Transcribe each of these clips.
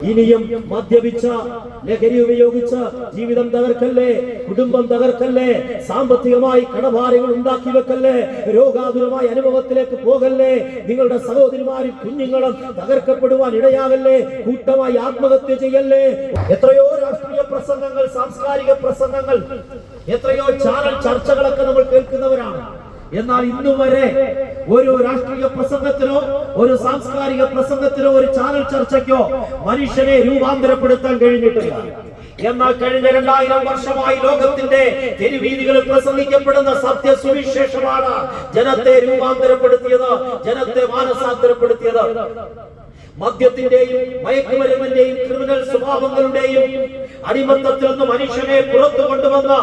ഇനിയും മദ്യപിച്ച ലഹരി ഉപയോഗിച്ച ജീവിതം തകർക്കല്ലേ കുടുംബം തകർക്കല്ലേ സാമ്പത്തികമായി കടഭാരങ്ങൾ ഉണ്ടാക്കി വെക്കല്ലേ രോഗാതുരമായ അനുഭവത്തിലേക്ക് പോകല്ലേ നിങ്ങളുടെ സഹോദരിമാരും കുഞ്ഞുങ്ങളും തകർക്കപ്പെടുവാൻ ഇടയാകല്ലേ കൂട്ടമായി ആത്മഹത്യ ചെയ്യല്ലേ? എത്രയോ രാഷ്ട്രീയ പ്രസംഗങ്ങൾ സാംസ്കാരിക പ്രസംഗങ്ങൾ എത്രയോ ചാനൽ ചർച്ചകളൊക്കെ നമ്മൾ കേൾക്കുന്നവരാണ്. എന്നാൽ ഇന്നു വരെ ഒരു രാഷ്ട്രീയ പ്രസംഗത്തിനോ ഒരു സാംസ്കാരിക പ്രസംഗത്തിനോ ഒരു ചാനൽ ചർച്ചയ്ക്കോ മനുഷ്യനെ രൂപാന്തരപ്പെടുത്താൻ കഴിഞ്ഞിട്ടില്ല. എന്നാൽ കഴിഞ്ഞ രണ്ടായിരം വർഷമായി ലോകത്തിന്റെ തെരുവീതികളിൽ പ്രസംഗിക്കപ്പെടുന്ന സത്യ സുവിശേഷമാണ് ജനത്തെ രൂപാന്തരപ്പെടുത്തിയത് ജനത്തെ മാനസാന്തരപ്പെടുത്തിയത്. മദ്യത്തിന്റെയും മയക്കുമരുന്നിന്റെയും ക്രിമിനൽ സ്വഭാവങ്ങളുടെയും അടിമത്തത്തിൽ നിന്ന് മനുഷ്യനെ പുറത്തു കൊണ്ടുവന്ന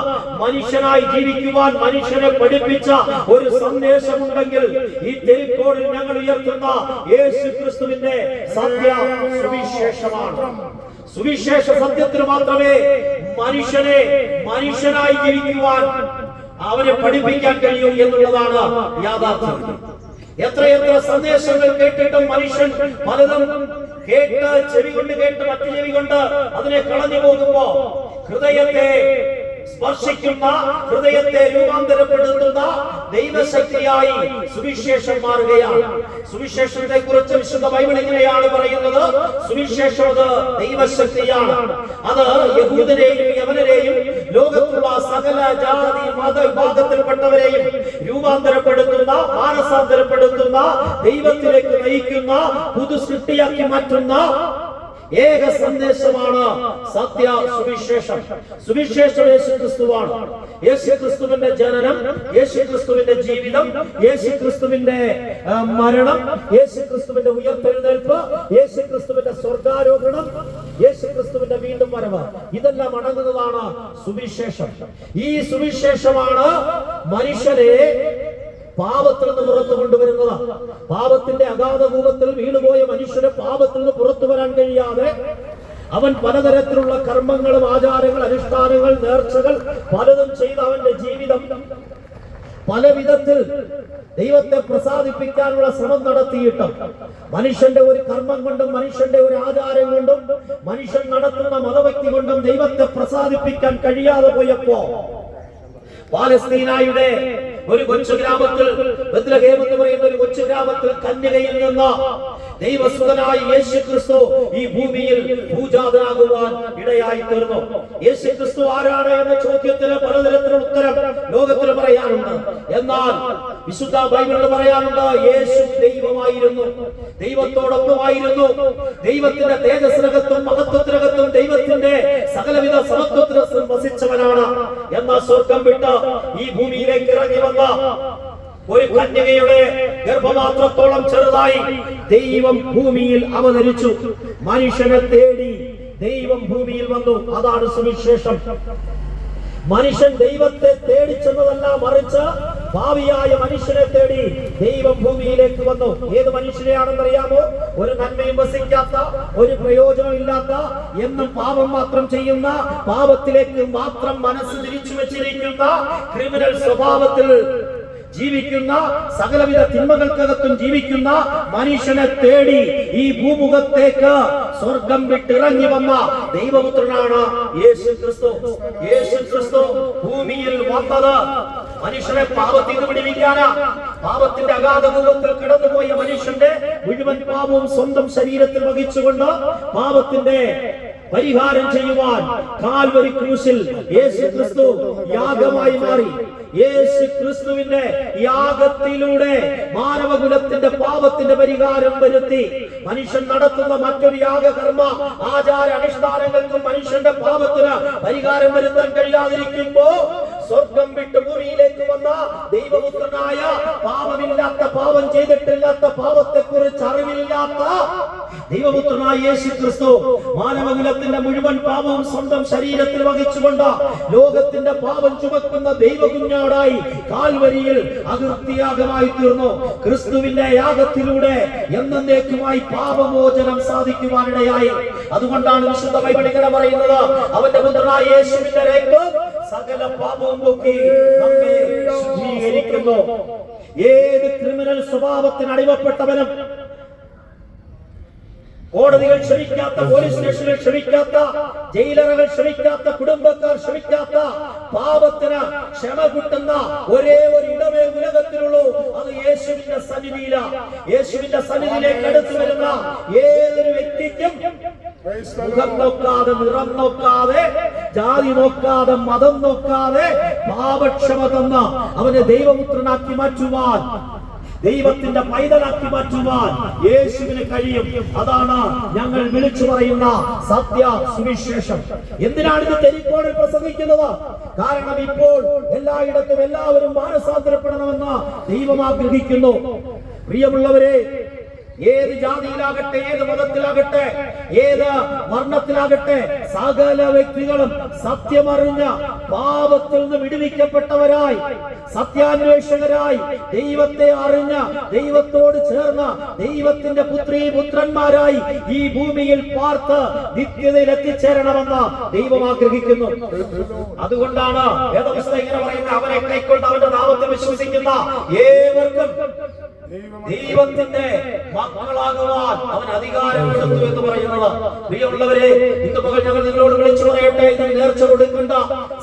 മനുഷ്യനായി ജീവിക്കുവാൻ മനുഷ്യനെ പഠിപ്പിച്ച ഒരു സന്ദേശമുണ്ടെങ്കിൽ ഈ തെരുക്കോടിൽ ഞങ്ങൾ ഉയർത്തുന്ന യേശു ക്രിസ്തുവിന്റെ സത്യ സുവിശേഷമാണ്. സുവിശേഷ സത്യത്തിന് മാത്രമേ മനുഷ്യനെ മനുഷ്യനായി ജീവിക്കുവാൻ അവനെ പഠിപ്പിക്കാൻ കഴിയൂ എന്നുള്ളതാണ് യാഥാർത്ഥ്യം. എത്രയെത്ര സന്ദേശങ്ങൾ കേട്ടിട്ടും മനുഷ്യൻ പലതും കേട്ട് ചെവി കൊണ്ട് കേട്ട് മറ്റു ചെവി കൊണ്ട് അതിനെ കളഞ്ഞു പോകുമ്പോ ഹൃദയത്തെ സ്പർശിക്കുന്ന ഹൃദയത്തെ രൂപാന്തരപ്പെടുത്തുന്ന ദൈവശക്തിയായി സുവിശേഷം മാറുകയാണ്. സുവിശേഷത്തെ കുറിച്ച് വിശുദ്ധ ബൈബിൾ ഇങ്ങനെയാണ് പറയുന്നത്. സുവിശേഷം അത് ദൈവശക്തിയാണ്. അത് യഹൂദരെയും യവനരെയും ലോകത്തുള്ള സകല ജാതി മത വിഭാഗത്തിൽപ്പെട്ടവരെയും രൂപാന്തരപ്പെടുത്തുന്ന മാനസാന്തരപ്പെടുത്തുന്ന ദൈവത്തിലേക്ക് നയിക്കുന്ന പുതു സൃഷ്ടിയാക്കി മാറ്റുന്ന ഏക സന്ദേശമാണ് സത്യ സുവിശേഷം. സുവിശേഷം യേശു ക്രിസ്തുവാണ് യേശു ക്രിസ്തുവിന്റെ ജനനം യേശു ക്രിസ്തുവിന്റെ ജീവിതം യേശു ക്രിസ്തുവിന്റെ മരണം യേശു ക്രിസ്തുവിന്റെ ഉയർത്തെഴുന്നേൽപ്പ് യേശു ക്രിസ്തുവിന്റെ സ്വർഗാരോഹണം യേശു ക്രിസ്തുവിന്റെ വീണ്ടും വരവ്. ഇതെല്ലാം അടങ്ങുന്നതാണ് സുവിശേഷം. ഈ സുവിശേഷമാണ് മനുഷ്യരെ പാപത്തിൽ നിന്ന് പുറത്തു കൊണ്ടുവരുന്നത് പാപത്തിന്റെ അഗാധ രൂപത്തിൽ വീണുപോയ മനുഷ്യരെ പാപത്തിൽ നിന്ന് പുറത്തു കഴിയാതെ അവൻ പലതരത്തിലുള്ള കർമ്മങ്ങളും ആചാരങ്ങൾ അനുഷ്ഠാനങ്ങൾ നേർച്ചകൾ പലതും ചെയ്ത് അവന്റെ ജീവിതം പല വിധത്തിൽ ദൈവത്തെ പ്രസാദിപ്പിക്കാനുള്ള ശ്രമം നടത്തിയിട്ടും മനുഷ്യന്റെ ഒരു കർമ്മം കൊണ്ടും മനുഷ്യന്റെ ഒരു ആചാരം കൊണ്ടും മനുഷ്യൻ നടത്തുന്ന മതവ്യക്തി കൊണ്ടും ദൈവത്തെ പ്രസാദിപ്പിക്കാൻ കഴിയാതെ പോയപ്പോ പാലസ്തീനായുടെ ഒരു കൊച്ചു ഗ്രാമത്തിൽ എന്ന് പറയുന്ന ഒരു കൊച്ചു ഗ്രാമത്തിൽ കന്യകയിൽ നിന്ന് ദൈവസുതനായ യേശു ക്രിസ്തു ഈ ഭൂമിയിൽ പൂജാതനാകുവാൻ ഇടയായി തീർന്നു. യേശു ക്രിസ്തു ആരാണ് എന്ന ചോദ്യത്തിന് പലതരത്തിലുള്ള ഉത്തരം ലോകത്തിൽ പറയാനുണ്ട്. എന്നാൽ വിശുദ്ധ ബൈബിളിൽ പറയാനുണ്ട് യേശു ദൈവമായിരുന്നു ദൈവത്തോടൊപ്പമായിരുന്നു ദൈവത്തിന്റെ തേജസ്സിനകത്തും മഹത്വത്തിനകത്തും ദൈവത്തിന്റെ സകലവിധ സമത്വത്തിന് വസിച്ചവനാണ്. എന്നാൽ സ്വർഗം വിട്ട് ഈ ഭൂമിയിലേക്ക് ഇറങ്ങി വന്ന ഒരു കന്യകയുടെ ഗർഭപാത്രത്തോളം ചെറുതായി ദൈവം ഭൂമിയിൽ അവതരിച്ചു. മനുഷ്യനെ തേടി ദൈവം ഭൂമിയിൽ വന്നു. അതാണ് സുവിശേഷം. മനുഷ്യൻ ദൈവത്തെ തേടി ചെന്നതല്ല മറിച്ച് ഭാവിയായ മനുഷ്യനെ തേടി ദൈവം ഭൂമിയിലേക്ക് വന്നു. ഏത് മനുഷ്യനെയാണെന്നറിയാമോ? ഒരു നന്മയും വസിക്കാത്ത ഒരു പ്രയോജനം ഇല്ലാത്ത എന്നും പാപം മാത്രം ചെയ്യുന്ന പാപത്തിലേക്ക് മാത്രം മനസ്സ് തിരിച്ചു വെച്ചിരിക്കുന്ന ക്രിമിനൽ സ്വഭാവത്തിൽ ജീവിക്കുന്ന സകലവിധ തിന്മകൾക്കകത്തും ജീവിക്കുന്ന മനുഷ്യനെ തേടി ഈ ഭൂമുഖത്തേക്ക് സ്വർഗം വിട്ടിറങ്ങി വന്ന ദൈവപുത്രനാണ് യേശു ക്രിസ്തു. യേശു ക്രിസ്തു ഭൂമിയിൽ വന്നത്. മനുഷ്യനെ പാപത്തിൽ നിന്ന് വിടിവിക്കാനാ പാപത്തിന്റെ അഗാധ രൂപത്തിൽ കിടന്നുപോയ മനുഷ്യന്റെ മുഴുവൻ പാപവും സ്വന്തം ശരീരത്തിൽ വഹിച്ചുകൊണ്ട് പാപത്തിന്റെ പരിഹാരം ചെയ്യുവാൻ കാൽവരി ക്രൂശിൽ യേശു ക്രിസ്തു യാഗമായി മാറി. യേശു ക്രിസ്തുവിന്റെ യാഗത്തിലൂടെ മാനവകുലത്തിന്റെ പാപത്തിന്റെ പരിഹാരം വരുത്തി. മനുഷ്യൻ നടത്തുന്ന മറ്റൊരു യാഗകർമ്മ ആചാര അനുഷ്ഠാനങ്ങൾക്കും മനുഷ്യന്റെ പാപത്തിന് പരിഹാരം വരുത്താൻ കഴിയാതിരിക്കുമ്പോ സ്വർഗം വിട്ട് ഭൂമിയിലേക്ക് വന്ന ദൈവപുത്രനായ പാപമില്ലാത്ത പാപം ചെയ്തിട്ടില്ലാത്ത പാപത്തെ കുറിച്ച് അറിവില്ലാത്ത ദൈവപുത്രനായ യേശു ക്രിസ്തു മാനവകുലത്തിന്റെ മുഴുവൻ പാപവും സ്വന്തം ശരീരത്തിൽ വഹിച്ചുകൊണ്ട് ലോകത്തിന്റെ പാപം ചുമക്കുന്ന ദൈവകുഞ്ഞാടായി കാൽവരിയിൽ അതിർത്തിയാഗമായി തീർന്നു. ക്രിസ്തുവിന്റെ യാഗത്തിലൂടെ എന്നേക്കുമായി പാപമോചനം സാധിക്കുവാനിടയായി. അതുകൊണ്ടാണ് വിശുദ്ധ ബൈബിൾ പറയുന്നത്. അവന്റെ പുത്രനായ യേശുവിന്റെ രക്തം സകല പാപവും പോക്കി നമ്മെ ശുദ്ധീകരിക്കുന്നു. ഏത് ക്രിമിനൽ സ്വഭാവത്തിന് അടിമപ്പെട്ടവനും കോടതികൾ ക്ഷമിക്കാത്ത പോലീസ് സ്റ്റേഷനുകൾ ക്ഷമിക്കാത്ത ജയിലറുകൾ ക്ഷമിക്കാത്ത കുടുംബക്കാർ ക്ഷമിക്കാത്ത പാപത്തിന് ക്ഷമ കിട്ടുന്ന ഒരേ ഒരു ഇടമേ ഉലകത്തിലുള്ളൂ. അത് യേശുവിന്റെ സന്നിധിയില. യേശുവിന്റെ സന്നിധിയിലേക്ക് അടുത്തു വരുന്ന ഏതൊരു വ്യക്തിക്കും മുഖം നോക്കാതെ നിറം നോക്കാതെ ജാതി നോക്കാതെ മതം നോക്കാതെ പാപക്ഷമ തന്ന അവനെ ദൈവപുത്രനാക്കി മാറ്റുവാൻ ദൈവത്തിന്റെ പൈതലാക്കി മാറ്റുവാൻ യേശുവിന് കഴിയും. അതാണ് ഞങ്ങൾ വിളിച്ചു പറയുന്ന സത്യ സുവിശേഷം. എന്തിനാണ് ഇത് തെരിക്കോടിൽ പ്രസംഗിക്കുന്നത്? കാരണം ഇപ്പോൾ എല്ലായിടത്തും എല്ലാവരും മാനസാന്തരപ്പെടണമെന്ന് ദൈവം ആഗ്രഹിക്കുന്നു. പ്രിയമുള്ളവരെ ഏത് ജാതിയിലാകട്ടെ ഏത് മതത്തിലാകട്ടെ ഏത് വർണത്തിലാകട്ടെ സകല വ്യക്തികളും സത്യമറിഞ്ഞ പാപത്തിൽ നിന്ന് വിടുവിക്കപ്പെട്ടവരായി സത്യാന്വേഷകരായി ദൈവത്തെ അറിഞ്ഞ ദൈവത്തോട് ചേർന്ന ദൈവത്തിന്റെ പുത്രി പുത്രന്മാരായി ഈ ഭൂമിയിൽ പാർത്ത് നിത്യതയിൽ എത്തിച്ചേരണമെന്ന് ദൈവം ആഗ്രഹിക്കുന്നു. അതുകൊണ്ടാണ് പറയുന്നത് അവനെ കൈക്കൊണ്ട് അവന്റെ നാമത്തെ വിശ്വസിക്കുന്ന ഏവർക്കും ദൈവത്തിന്റെ മക്കളാകുവാൻ അവൻ അധികാരം കൊടുത്തു എന്ന് പറയുന്നത്. പ്രിയമുള്ളവരെ ഇന്ന് പകൽ ഞങ്ങൾ നിങ്ങളോട് വിളിച്ചു പറയട്ടെ. ഇതിന് നേർച്ച കൊടുക്കണ്ട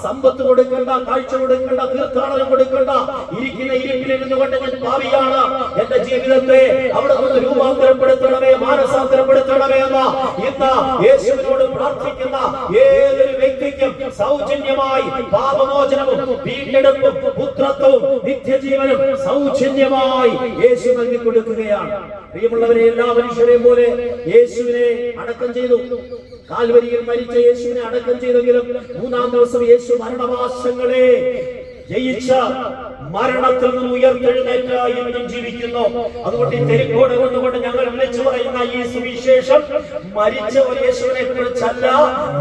സമ്പത്ത് കൊടുക്കണ്ട കാഴ്ച കൊടുക്കണ്ട തീർത്ഥാടനം കൊടുക്കണ്ട. ഇരിക്കുന്ന ഇരിപ്പിലിരുന്നു കൊണ്ട് ഞാൻ ഭാവിയാണ് എന്റെ ജീവിതത്തെ അവിടെ നിന്ന് രൂപാന്തരപ്പെടുത്തണമേ മാനസാന്തരപ്പെടുത്തണമേ എന്ന ഇന്ന് യേശുവിനോട് പ്രാർത്ഥിക്കുന്ന ഏതൊരു വ്യക്തിക്കും സൗജന്യമായി പാപമോചനവും വീണ്ടെടുപ്പും നിത്യജീവനും സൗജന്യമായി യേശു നൽകി കൊടുക്കുകയാണ് പ്രിയമുള്ളവരെ എല്ലാ മനുഷ്യരെയും പോലെ യേശുവിനെ അടക്കം ചെയ്തു. കാൽവരിയിൽ മരിച്ച യേശുവിനെ അടക്കം ചെയ്തെങ്കിലും മൂന്നാം ദിവസം യേശു മരണവാസങ്ങളെ ജയിച്ച മരണത്തിൽ നിന്ന് ഉയർത്തെഴുന്നേറ്റ ഇന്നും ജീവിക്കുന്നു. അതുകൊണ്ട് ഈ തെരുക്കോട് കൊണ്ടുകൊണ്ട് ഞങ്ങൾ വിളിച്ചു പറയുന്ന ഈ സുവിശേഷം മരിച്ച ഒരു യേശുവിനെ കുറിച്ചല്ല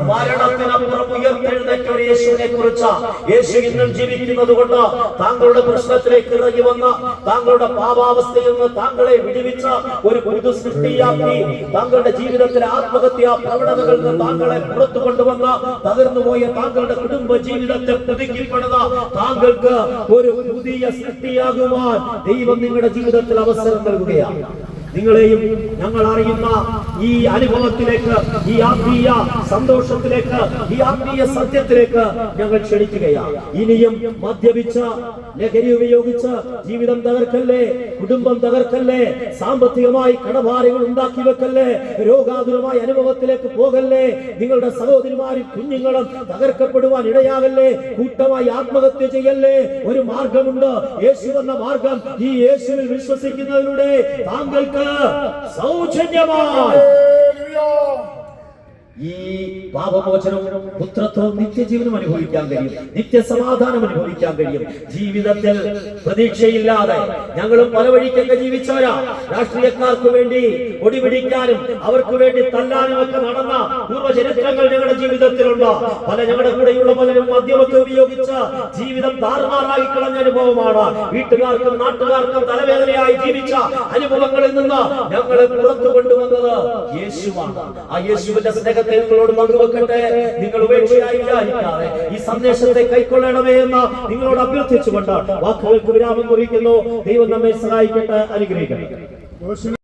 മരണത്തിനപ്പുറം ഉയർത്തെഴുന്നേറ്റ ഒരു യേശുവിനെ കുറിച്ചാ യേശു ഇന്നും ജീവിക്കുന്നത് കൊണ്ട് താങ്കളുടെ പ്രശ്നത്തിലേക്ക് ഇറങ്ങി വന്ന താങ്കളുടെ പാപാവസ്ഥയിൽ നിന്ന് താങ്കളെ വിടുവിച്ച ഒരു പുതു സൃഷ്ടിയാക്കി താങ്കളുടെ ജീവിതത്തിലെ ആത്മഹത്യ പ്രവണതകളിൽ നിന്ന് താങ്കളെ പുറത്തു കൊണ്ടുവന്ന തകർന്നുപോയ താങ്കളുടെ കുടുംബ ജീവിതത്തെ പുതുക്കിപ്പെടുന്ന താങ്കൾക്ക് ഒരു പുതിയ സൃഷ്ടിയാകുവാൻ ദൈവം നിങ്ങളുടെ ജീവിതത്തിൽ അവസരം നൽകുകയാണ്. നിങ്ങളെയും ഞങ്ങൾ അറിയുന്ന ഈ അനുഭവത്തിലേക്ക് ഈ ആത്മീയ സന്തോഷത്തിലേക്ക് ഈ ആത്മീയ സത്യത്തിലേക്ക് ഞങ്ങൾ ക്ഷണിക്കുകയാണ്. ഇനിയും മദ്യപിച്ച് ലഹരി ഉപയോഗിച്ച് ജീവിതം തകർക്കല്ലേ? കുടുംബം തകർക്കല്ലേ? സാമ്പത്തികമായി കടഭാരങ്ങൾ ഉണ്ടാക്കി വെക്കല്ലേ? രോഗാതുരമായ അനുഭവത്തിലേക്ക് പോകല്ലേ? നിങ്ങളുടെ സഹോദരിമാരും കുഞ്ഞുങ്ങളും തകർക്കപ്പെടുവാൻ ഇടയാകല്ലേ? കൂട്ടമായി ആത്മഹത്യ ചെയ്യല്ലേ? ഒരു മാർഗമുണ്ട്. യേശു എന്ന മാർഗം ഈ യേശുവിൽ വിശ്വസിക്കുന്നതിലൂടെ താങ്കൾക്ക് സൗജന്യമായി Hallelujah. ഈ പാപമോചനവും പുത്രത്വവും നിത്യജീവനും അനുഭവിക്കാൻ കഴിയും. നിത്യസമാധാനം അനുഭവിക്കാൻ കഴിയും. ജീവിതത്തിൽ പ്രതീക്ഷയില്ലാതെ ഞങ്ങളും പല വഴിക്കൊക്കെ ജീവിച്ചവരാ. രാഷ്ട്രീയക്കാർക്ക് വേണ്ടി ഒടിപിടിക്കാനും അവർക്ക് വേണ്ടി തല്ലാനും ഒക്കെ നടന്ന പൂർവചരിത്രങ്ങൾ ഞങ്ങളുടെ ജീവിതത്തിലുണ്ട്. പല ഞങ്ങളുടെ കൂടെയുള്ള പലരും മദ്യമൊക്കെ ഉപയോഗിച്ച് ജീവിതം താറുമാറായി കളഞ്ഞ അനുഭവമാണ്. വീട്ടുകാർക്കും നാട്ടുകാർക്കും തലവേദനയായി ജീവിച്ച അനുഭവങ്ങളിൽ നിന്ന് ഞങ്ങളെ പുറത്തു യേശുവാണ്. ആ യേശുവിന്റെ നിങ്ങൾ ഈ സന്ദേശത്തെ കൈക്കൊള്ളണമേ എന്ന് നിങ്ങളോട് അഭ്യർത്ഥിച്ചുകൊണ്ട് വാക്കുകൾക്ക് വിരാമം കുറിക്കുന്നു. ദൈവം നമ്മെ സഹായിക്കട്ടെ അനുഗ്രഹിക്കട്ടെ.